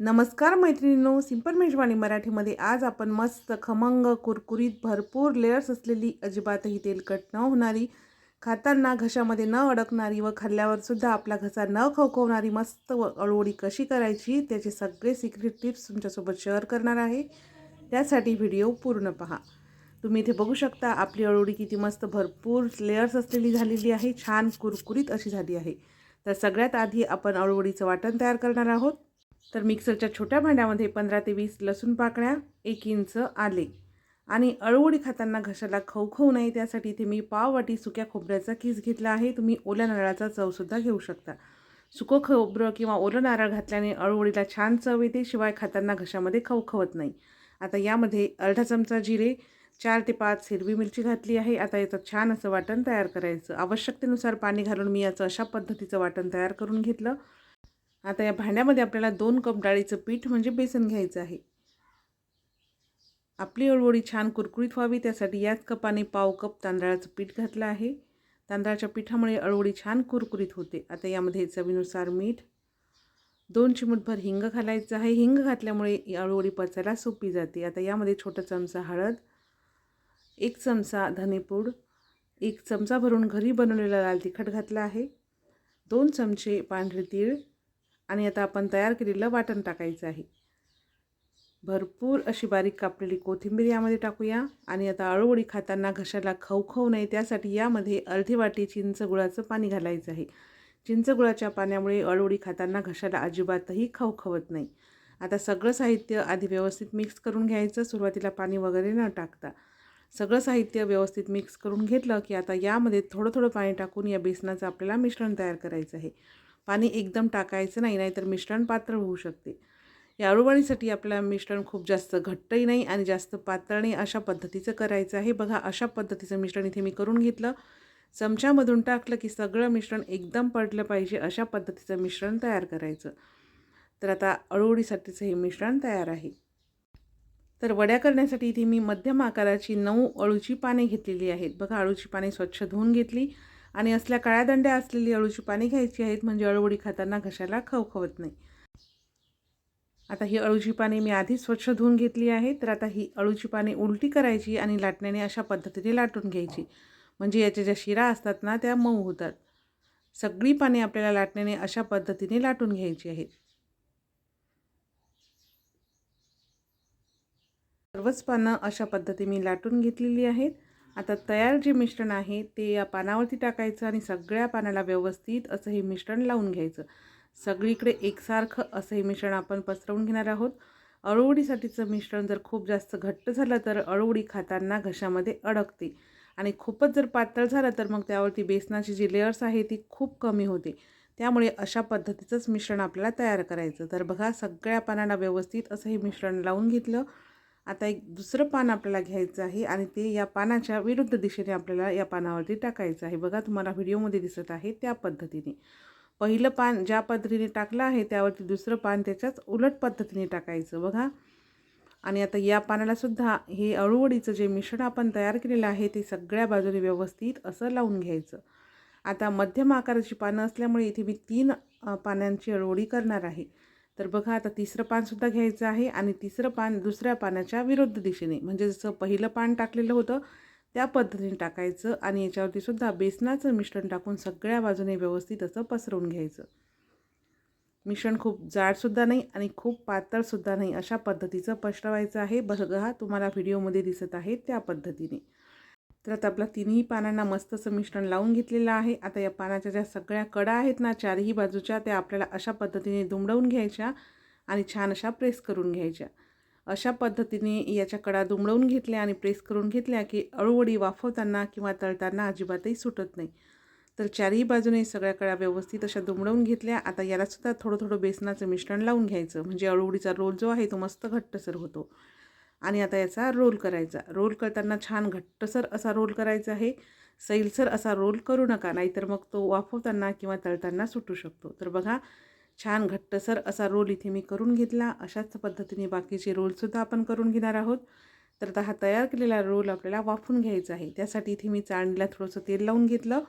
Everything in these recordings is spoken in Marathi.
नमस्कार मैत्रिणींनो सिंपल मेजवानी मराठीमध्ये आज आपण मस्त खमंग कुरकुरीत भरपूर लेयर्स असलेली अजिबातही तेलकट न होणारी खाताना घशामध्ये न अडकणारी व खाल्ल्यावरसुद्धा आपला घसा न खवखवणारी मस्त व अळवडी कशी करायची त्याचे सगळे सिक्रेट टिप्स तुमच्यासोबत शेअर करणार आहे. त्यासाठी व्हिडिओ पूर्ण पहा. तुम्ही इथे बघू शकता आपली अळवडी किती मस्त भरपूर लेयर्स असलेली झालेली आहे छान कुरकुरीत अशी झाली आहे. तर सगळ्यात आधी आपण अळवडीचं वाटण तयार करणार आहोत. तर मिक्सरच्या छोट्या भांड्यामध्ये पंधरा ते वीस लसूण पाकळ्या एक इंच आले. आणि अळवडी खाताना घशाला खवखवू नये त्यासाठी इथे मी पाव वाटी सुक्या खोबऱ्याचा किस घेतला आहे. तुम्ही ओल्या नारळाचा चवसुद्धा घेऊ शकता. सुकं खोबरं किंवा ओलं नारळ घातल्याने अळवडीला छान चव येते शिवाय खाताना घशामध्ये खवखवत नाही. आता यामध्ये अर्धा चमचा जिरे चार ते पाच हिरवी मिरची घातली आहे. आता याचं छान असं वाटण तयार करायचं. आवश्यकतेनुसार पाणी घालून मी याचं अशा पद्धतीचं वाटण तयार करून घेतलं. आता या भांड्यामध्ये आपल्याला दोन कप डाळीचं पीठ म्हणजे बेसन घ्यायचं आहे. आपली अळवडी छान कुरकुरीत व्हावी त्यासाठी याच कपाने पाव कप तांदळाचं पीठ घातलं आहे. तांदळाच्या पिठामुळे अळवडी छान कुरकुरीत होते. आता यामध्ये चवीनुसार मीठ दोन चिमूटभर हिंग घालायचं आहे. हिंग घातल्यामुळे अळवळी अळवडी पचायला सोपी जाते. आता यामध्ये छोटा चमचा हळद एक चमचा धनेपूड एक चमचा भरून घरी बनवलेला लाल तिखट घातला आहे. दोन चमचे पांढरे तीळ आणि आता आपण तयार केलेलं वाटण टाकायचं आहे. भरपूर अशी बारीक कापलेली कोथिंबीर यामध्ये टाकूया आणि आता अळूवडी खाताना घशाला खवखवू नये त्यासाठी यामध्ये अर्धी वाटी चिंच गुळाचं पाणी घालायचं आहे. चिंच गुळाच्या पाण्यामुळे अळूवडी खाताना घशाला अजिबातही खवखवत नाही. आता सगळं साहित्य आधी व्यवस्थित मिक्स करून घ्यायचं सुरुवातीला पाणी वगैरे न टाकता. सगळं साहित्य व्यवस्थित मिक्स करून घेतलं की आता यामध्ये थोडं थोडं पाणी टाकून या बेसनाचं आपल्याला मिश्रण तयार करायचं आहे. पाणी एकदम टाकायचं नाही नाहीतर मिश्रण पात्र होऊ शकते. या अळूवडीसाठी आपल्याला मिश्रण खूप जास्त घट्टही नाही आणि जास्त पातळ नाही अशा पद्धतीचं करायचं आहे. बघा अशा पद्धतीचं मिश्रण इथे मी करून घेतलं. चमच्यामधून टाकलं की सगळं मिश्रण एकदम पडलं पाहिजे अशा पद्धतीचं मिश्रण तयार करायचं. तर आता अळूवडीसाठीचं हे मिश्रण तयार आहे. तर वड्या करण्यासाठी इथे मी मध्यम आकाराची नऊ अळूची पाने घेतलेली आहेत. बघा अळूची पाने स्वच्छ धुवून घेतली. आणि असल्या काळ्या दंड्या असलेली अळूची पाने घ्यायची आहेत म्हणजे अळूवडी खाताना घशाला खवखवत नाही. आता ही अळूची पाने मी आधी स्वच्छ धुवून घेतली आहे तर आता ही अळूची पाने उलटी करायची आणि लाटण्याने अशा पद्धतीने लाटून घ्यायची. म्हणजे याच्या ज्या शिरा असतात ना त्या मऊ होतात. सगळी पाने आपल्याला लाटण्याने अशा पद्धतीने लाटून घ्यायची आहेत. सर्वच पानं अशा पद्धतीने मी लाटून घेतलेली आहेत. आता तयार जे मिश्रण आहे ते या पानावरती टाकायचं आणि सगळ्या पानाला व्यवस्थित असं हे मिश्रण लावून घ्यायचं. सगळीकडे एकसारखं असं हे मिश्रण आपण पसरवून घेणार आहोत. अळवडीसाठीचं मिश्रण जर खूप जास्त घट्ट झालं तर अळवडी खाताना घशामध्ये अडकते. आणि खूपच जर पातळ झालं तर मग त्यावरती बेसनाची जी लेअर्स आहे ती खूप कमी होते. त्यामुळे अशा पद्धतीचंच मिश्रण आपल्याला तयार करायचं. तर बघा सगळ्या पानाला व्यवस्थित असं हे मिश्रण लावून घेतलं. आता एक दुसरं पान आपल्याला घ्यायचं आहे आणि ते या पानाच्या विरुद्ध दिशेने आपल्याला या पानावरती टाकायचं आहे. बघा तुम्हाला व्हिडिओमध्ये दिसत आहे त्या पद्धतीने. पहिलं पान ज्या पद्धतीने टाकलं आहे त्यावरती दुसरं पान त्याच्याच उलट पद्धतीने टाकायचं. बघा. आणि आता या पानालासुद्धा हे अळूवडीचं जे मिश्रण आपण तयार केलेलं आहे ते सगळ्या बाजूने व्यवस्थित असं लावून घ्यायचं. आता मध्यम आकाराची पानं असल्यामुळे इथे मी तीन पानांची अळवडी करणार आहे. तर बघा आता तिसरं पानसुद्धा घ्यायचं आहे आणि तिसरं पान दुसऱ्या पानाच्या विरुद्ध दिशेने. म्हणजे जसं पहिलं पान टाकलेलं होतं त्या पद्धतीने टाकायचं आणि याच्यावरती सुद्धा बेसनाचं मिश्रण टाकून सगळ्या बाजूने व्यवस्थित असं पसरवून घ्यायचं. मिश्रण खूप जाडसुद्धा नाही आणि खूप पातळसुद्धा नाही अशा पद्धतीचं पसरवायचं आहे. बघा तुम्हाला व्हिडिओमध्ये दिसत आहे त्या पद्धतीने. तर आता आपला तिन्ही पानांना मस्त असं मिश्रण लावून घेतलेलं आहे. आता या पानाच्या ज्या सगळ्या कडा आहेत ना चारही बाजूच्या त्या आपल्याला अशा पद्धतीने दुमडवून घ्यायच्या आणि छान अशा प्रेस करून घ्यायच्या. अशा पद्धतीने याच्या कडा दुमडवून घेतल्या आणि प्रेस करून घेतल्या की अळूवडी वाफवताना किंवा तळताना अजिबातही सुटत नाही. तर चारही बाजूने सगळ्या कडा व्यवस्थित अशा दुमडवून घेतल्या. आता यालासुद्धा थोडं थोडं बेसनाचं मिश्रण लावून घ्यायचं. म्हणजे अळूवडीचा रोल जो आहे तो मस्त घट्टसर होतो. आणि आता याचा रोल करायचा. रोल करताना छान घट्टसर असा रोल करायचा आहे. सैलसर असा रोल करू नका नाहीतर मग तो वाफवताना किंवा तळताना सुटू शकतो. तर बघा छान घट्टसर असा रोल इथे मी करून घेतला. अशाच पद्धतीने बाकीचे रोलसुद्धा आपण करून घेणार आहोत. तर आता हा तयार केलेला रोल आपल्याला वाफून घ्यायचा आहे. त्यासाठी इथे मी चाळणीला थोडंसं तेल लावून घेतलं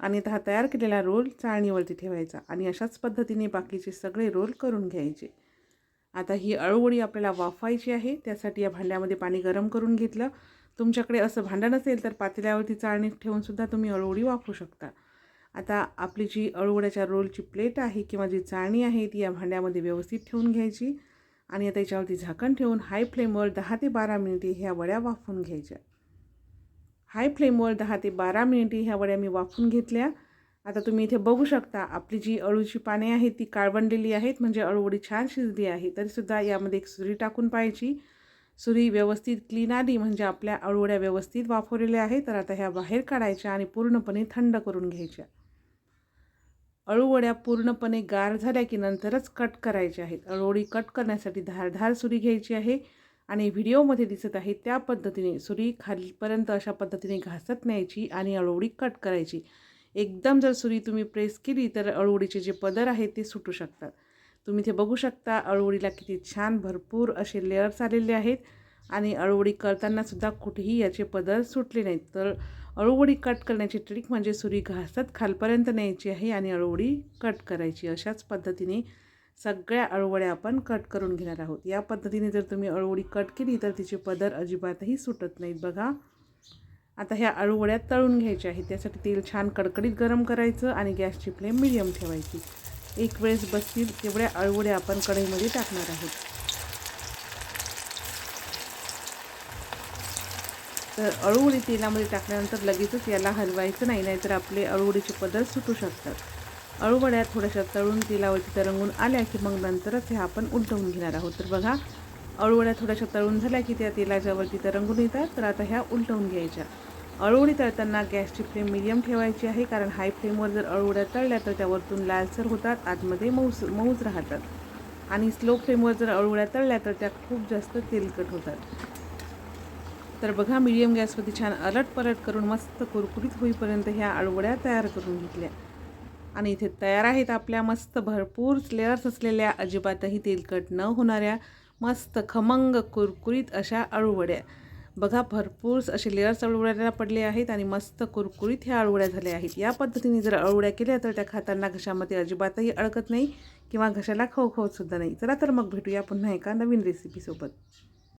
आणि आता हा तयार केलेला रोल चाळणीवरती ठेवायचा आणि अशाच पद्धतीने बाकीचे सगळे रोल करून घ्यायचे. आता ही अळूवडी आपल्याला वाफायची आहे. त्यासाठी या भांड्यामध्ये पाणी गरम करून घेतलं. तुमच्याकडे असं भांडं नसेल तर पातेल्यावरती चाळणी ठेवूनसुद्धा तुम्ही अळूवडी वापरू शकता. आता आपली जी अळूवड्याच्या रोलची प्लेट आहे किंवा जी चाळणी आहे ती या भांड्यामध्ये व्यवस्थित ठेवून घ्यायची. आणि आता याच्यावरती झाकण ठेवून हाय फ्लेमवर दहा ते बारा मिनिटे ह्या वड्या वाफवून घ्यायच्या. हाय फ्लेमवर दहा ते बारा मिनिटे ह्या वड्या मी वाफून घेतल्या. आता तुम्ही इथे बघू शकता आपली जी अळूची पाने आहेत ती काळवंडलेली आहेत म्हणजे अळूवडी छान शिजली आहे. तरीसुद्धा यामध्ये एक सुरी टाकून पाहायची. सुरी व्यवस्थित क्लीन आली म्हणजे आपल्या अळूवड्या व्यवस्थित वाफवलेल्या आहेत. तर आता ह्या बाहेर काढायच्या आणि पूर्णपणे थंड करून घ्यायच्या. अळूवड्या पूर्णपणे गार झाल्या की नंतरच कट करायच्या आहेत. अळूवडी कट करण्यासाठी धारधार सुरी घ्यायची आहे आणि व्हिडिओमध्ये दिसत आहे त्या पद्धतीने सुरी खालीपर्यंत अशा पद्धतीने घासत न्यायची आणि अळूवडी कट करायची. एकदम जर सुरी तुम्ही प्रेस केली तर अळूवडीचे जे पदर आहेत ते सुटू शकतात. तुम्ही ते बघू शकता अळूवडीला किती छान भरपूर असे लेअर्स आलेले आहेत आणि अळूवडी करतानासुद्धा कुठेही याचे पदर सुटले नाहीत. तर अळूवडी कट करण्याची ट्रिक म्हणजे सुरी घासत खालपर्यंत न्यायची आहे आणि अळूवडी कट करायची. अशाच पद्धतीने सगळ्या अळूवड्या आपण कट करून घेणार आहोत. या पद्धतीने जर तुम्ही अळूवडी कट केली तर तिचे पदर अजिबातही सुटत नाहीत बघा. आता ह्या अळूवड्या तळून घ्यायच्या आहेत. त्यासाठी तेल छान कडकडीत गरम करायचं आणि गॅसची फ्लेम मिडियम ठेवायची. एक वेळेस बसतील तेवढ्या अळूवड्या आपण कढईमध्ये टाकणार आहोत. तर अळूवडी तेलामध्ये टाकल्यानंतर लगेचच याला हलवायचं नाही नाहीतर आपले अळूवडीचे पदर सुटू शकतात. अळूवड्या थोड्याशा तळून तेलावरती तरंगून आल्या की मग नंतरच हे आपण उलटवून घेणार आहोत. तर बघा अळूवड्या थोड्याशा तळून झाल्या की त्या तेलाच्यावरती तरंगून येतात. तर आता ह्या उलटवून घ्यायच्या. अळूवडी तळताना गॅसची फ्लेम मिडियम ठेवायची आहे कारण हाय फ्लेमवर जर अळूवड्या तळल्या तर त्यावरतून लालसर होतात आतमध्ये मऊस मऊज राहतात. आणि स्लो फ्लेमवर जर अळूवड्या तळल्या तर त्या खूप जास्त तेलकट होतात. तर बघा मिडियम गॅसवरती छान अलट पलट करून मस्त कुरकुरीत होईपर्यंत ह्या अळूवड्या तयार करून घेतल्या. आणि इथे तयार आहेत आपल्या मस्त भरपूर लेअर्स असलेल्या अजिबातही तेलकट न होणाऱ्या मस्त खमंग कुरकुरीत अशा अळूवड्या बघा भरपूर असे लेअर्स अळूवड्याला पडले आहेत आणि मस्त कुरकुरीत ह्या अळूवड्या झाल्या आहेत. या पद्धतीने जर अळूवड्या केल्या तर त्या खाताना घशामध्ये अजिबातही अडकत नाही किंवा घशाला खवखवतसुद्धा नाही. चला तर मग भेटूया पुन्हा एका नवीन रेसिपीसोबत